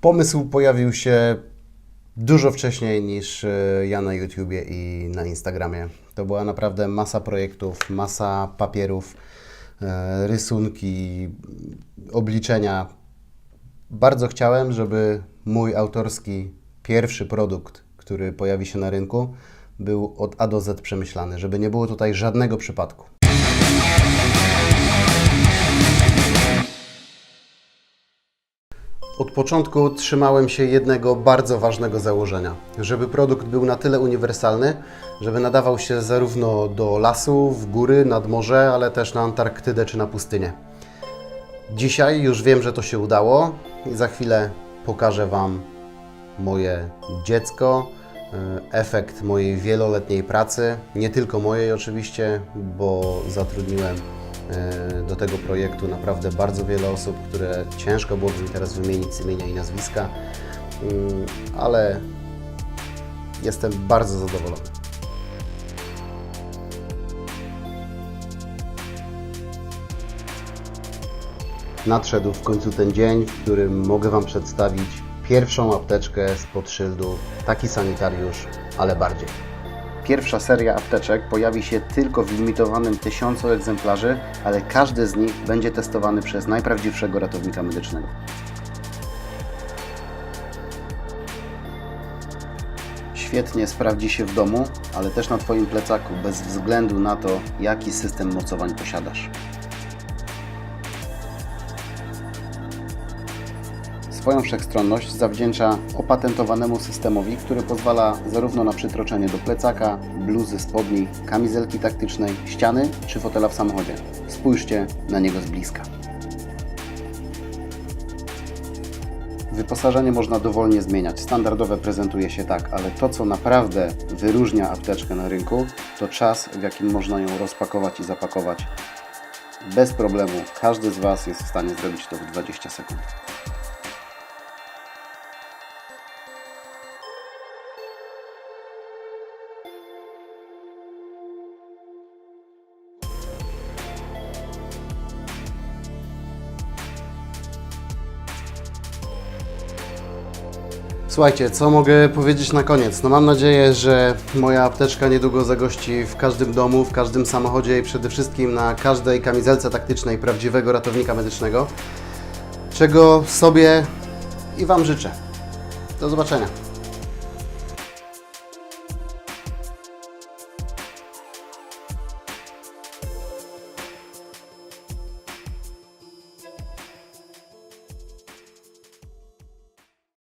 Pomysł pojawił się dużo wcześniej niż e, ja na YouTubie i na Instagramie. To była naprawdę masa projektów, masa papierów, e, rysunki, obliczenia. Bardzo chciałem, żeby mój autorski pierwszy produkt, który pojawi się na rynku, był od A do Z przemyślany, żeby nie było tutaj żadnego przypadku. Od początku trzymałem się jednego bardzo ważnego założenia, żeby produkt był na tyle uniwersalny, żeby nadawał się zarówno do lasu, w góry, nad morze, ale też na Antarktydę czy na pustynię. Dzisiaj już wiem, że to się udało i za chwilę pokażę Wam moje dziecko, e, efekt mojej wieloletniej pracy, nie tylko mojej oczywiście, bo zatrudniłem do tego projektu naprawdę bardzo wiele osób, które ciężko byłoby mi teraz wymienić imienia i nazwiska, Mm, ale jestem bardzo zadowolony. Nadszedł w końcu ten dzień, w którym mogę Wam przedstawić pierwszą apteczkę spod szyldu Taki sanitariusz, ale bardziej. Pierwsza seria apteczek pojawi się tylko w limitowanym tysiącu egzemplarzy, ale każdy z nich będzie testowany przez najprawdziwszego ratownika medycznego. Świetnie sprawdzi się w domu, ale też na Twoim plecaku, bez względu na to, jaki system mocowań posiadasz. Swoją wszechstronność zawdzięcza opatentowanemu systemowi, który pozwala zarówno na przytroczenie do plecaka, bluzy, spodni, kamizelki taktycznej, ściany czy fotela w samochodzie. Spójrzcie na niego z bliska. Wyposażenie można dowolnie zmieniać. Standardowe prezentuje się tak, ale to, co naprawdę wyróżnia apteczkę na rynku, to czas, w jakim można ją rozpakować i zapakować. Bez problemu każdy z Was jest w stanie zrobić to w 20 sekund. Słuchajcie, co mogę powiedzieć na koniec? No mam nadzieję, że moja apteczka niedługo zagości w każdym domu, w każdym samochodzie i przede wszystkim na każdej kamizelce taktycznej prawdziwego ratownika medycznego, czego sobie i Wam życzę. Do zobaczenia.